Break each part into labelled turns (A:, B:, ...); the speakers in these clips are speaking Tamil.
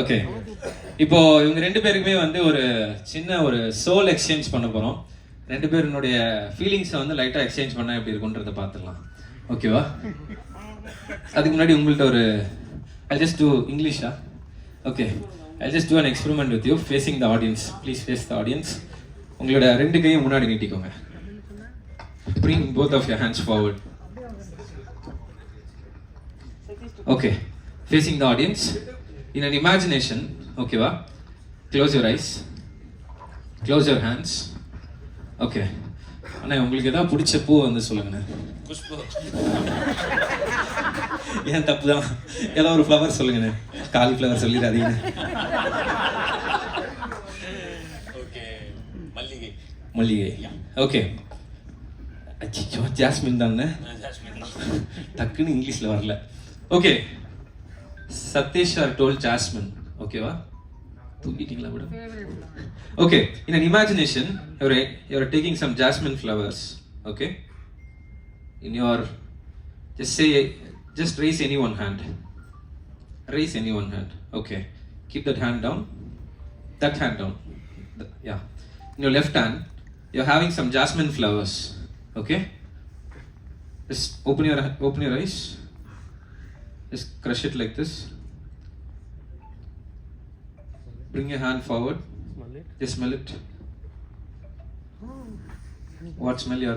A: ஓகே இப்போ இவங்க ரெண்டு பேருக்குமே வந்து ஒரு சின்ன ஒரு சோல் எக்ஸ்சேஞ்ச் பண்ண போறோம். ரெண்டு பேருனுடைய ஃபீலிங்ஸை வந்து லைட்டாக எக்ஸ்சேஞ்ச் பண்ணால் எப்படி இருக்குன்றத பார்த்துடலாம் ஓகேவா அதுக்கு முன்னாடி உங்கள்கிட்ட ஒரு I just two இங்கிலீஷா okay I just do an experiment with you facing the audience please face the audience உங்களோட ரெண்டு கையும் முன்னாடி நீட்டிக்கோங்க. Bring both of your hands forward. Okay. Facing the audience. In an imagination okay va? Close your eyes. Close your hands. Okay. அண்ணா உங்களுக்கு ஏதாவது பிடிச்ச பூ வந்து சொல்லுங்கண்ணே.
B: குஷ்பு.
A: ஏன் தப்பு தான் ஏதாவது ஒரு ஃப்ளவர் சொல்லுங்கண்ணே. காலிஃப்ளவர் சொல்லிடாதீங்க
B: ஓகே. மல்லிகை.
A: மல்லிகை. ஓகே அச்சோ ஜாஸ்மின் தான்? டக்குன்னு இங்கிலீஷ்ல வரல. ஓகே சதீஷ் ஆர் டோல் ஜாஸ்மின் ஓகேவா தூக்கிட்டீங்களா madam okay in an imagination your you're taking some jasmine flowers okay in your just say just raise any one hand raise any one hand okay keep that hand down that hand down The- yeah in your left hand you're having some jasmine flowers okay just open your open your eyes just crush it like this bring your hand forward just smell it what smell your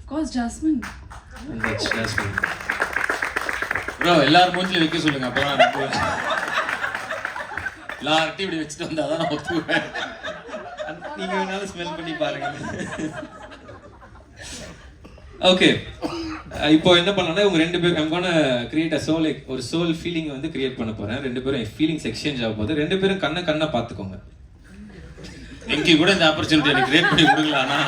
C: Of course, Jasmine.
A: and that's jasmine
B: bro எல்லாரும் மூஞ்சில வைக்க சொல்லுங்க அப்புறம் எல்லார்ட்டையும் இப்படி வச்சுட்டு வந்தா தான் நான் ஒத்துக்குவேன்
A: நீங்க வேணாலும் ஸ்மெல் பண்ணி பாருங்க ஓகே இப்போ என்ன பண்ணலாம்னா உங்க ரெண்டு பேரும் I'm gonna create a soul ஒரு சோல் ஃபீலிங் வந்து கிரியேட் பண்ண போறேன் ரெண்டு பேரும் ஃபீலிங்ஸ் எக்ஸ்சேஞ்ச் ஆக போகுது ரெண்டு பேரும் கண்ணை கண்ணை பார்த்துக்கோங்க
B: எங்க கூட இந்த ஆப்பர்ச்சுனிட்டி எனக்கு கிரியேட் பண்ணி கொடுக்கல ஆனா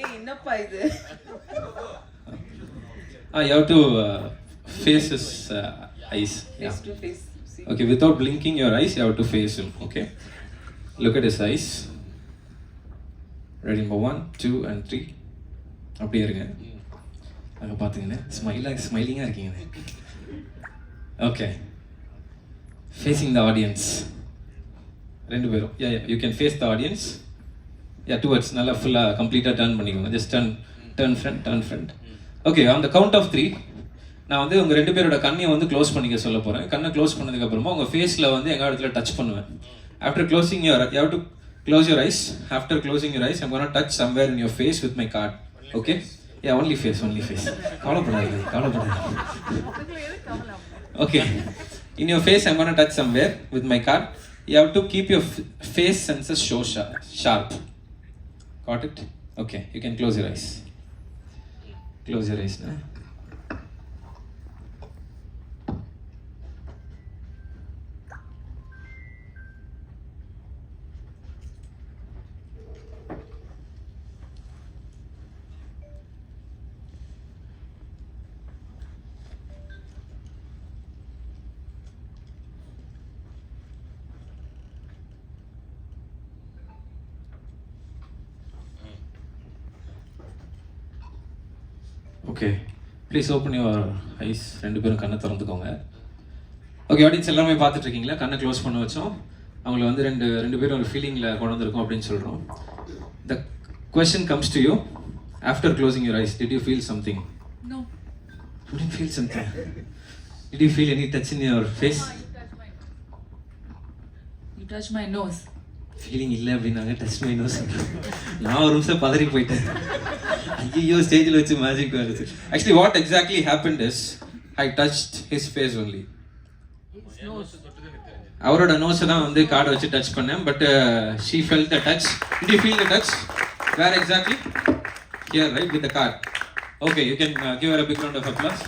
C: ஏய் என்னப்பா இது
A: you have to face his uh, eyes. Yeah.
C: Face to face
A: Okay, without blinking your eyes, you have to face him. Okay. Look at his eyes. Ready, number one, two, and three. அப்படியே இருங்க. அங்கே பார்த்துங்கண்ணே ஸ்மைலாக ஸ்மைலிங்காக இருக்கீங்கண்ணே ஓகே ஃபேஸிங் த ஆடியன்ஸ் ரெண்டு பேரும். Yeah you can face the audience yeah towards நல்லா ஃபுல்லாக கம்ப்ளீட்டாக டர்ன் பண்ணிக்கோங்க. Just turn turn front turn front okay அந்த கவுண்ட் ஆஃப் த்ரீ நான் வந்து உங்கள் ரெண்டு பேரோட கண்ணையை வந்து க்ளோஸ் பண்ணிக்க சொல்ல போகிறேன் கண்ணை க்ளோஸ் பண்ணதுக்கு அப்புறமா உங்கள் ஃபேஸில் வந்து எங்கள் இடத்துல டச் பண்ணுவேன். After closing your you to close your eyes after closing your eyes I'm gonna touch somewhere in your face with my card Okay yeah only face only face கவலைப்படாதீங்க கவலைப்படாதீங்க Okay. In your face, I'm gonna touch somewhere with my card. You have to keep your f- face senses show sharp. sharp. Got it? Okay. You can close your eyes. Close your eyes now. okay please open your eyes ரெண்டு பேரும் கண்ணை திறந்துக்கோங்க. ஓகே ஆடியன்ஸ் எல்லாமே பார்த்துட்டு இருக்கீங்களா? கண்ணை க்ளோஸ் பண்ண வச்சோம். அவங்கள வந்து ரெண்டு ரெண்டு பேரும் ஒரு ஃபீலிங்கில் கொண்டு வந்திருக்கோம் அப்படின்னு சொல்கிறோம் the question comes to you after closing your eyes
C: did
A: you feel something feel something. Did you feel any touch in your face?
C: You touch my nose.
A: Feeling இல்லை அப்படின்னாங்க. டச் மை நோஸ் நான் ஒரு நிமிஷம் பதறி போயிட்டேன். ஐயோ ஸ்டேஜில் வச்சு மேஜிக் வருது actually what exactly happen is I touched his face only அவரோட நோஸை தான் வந்து கார்டை வச்சு டச் பண்ணேன் but she fell the touch did you feel the touch where exactly here right with the card okay you can give a big round of applause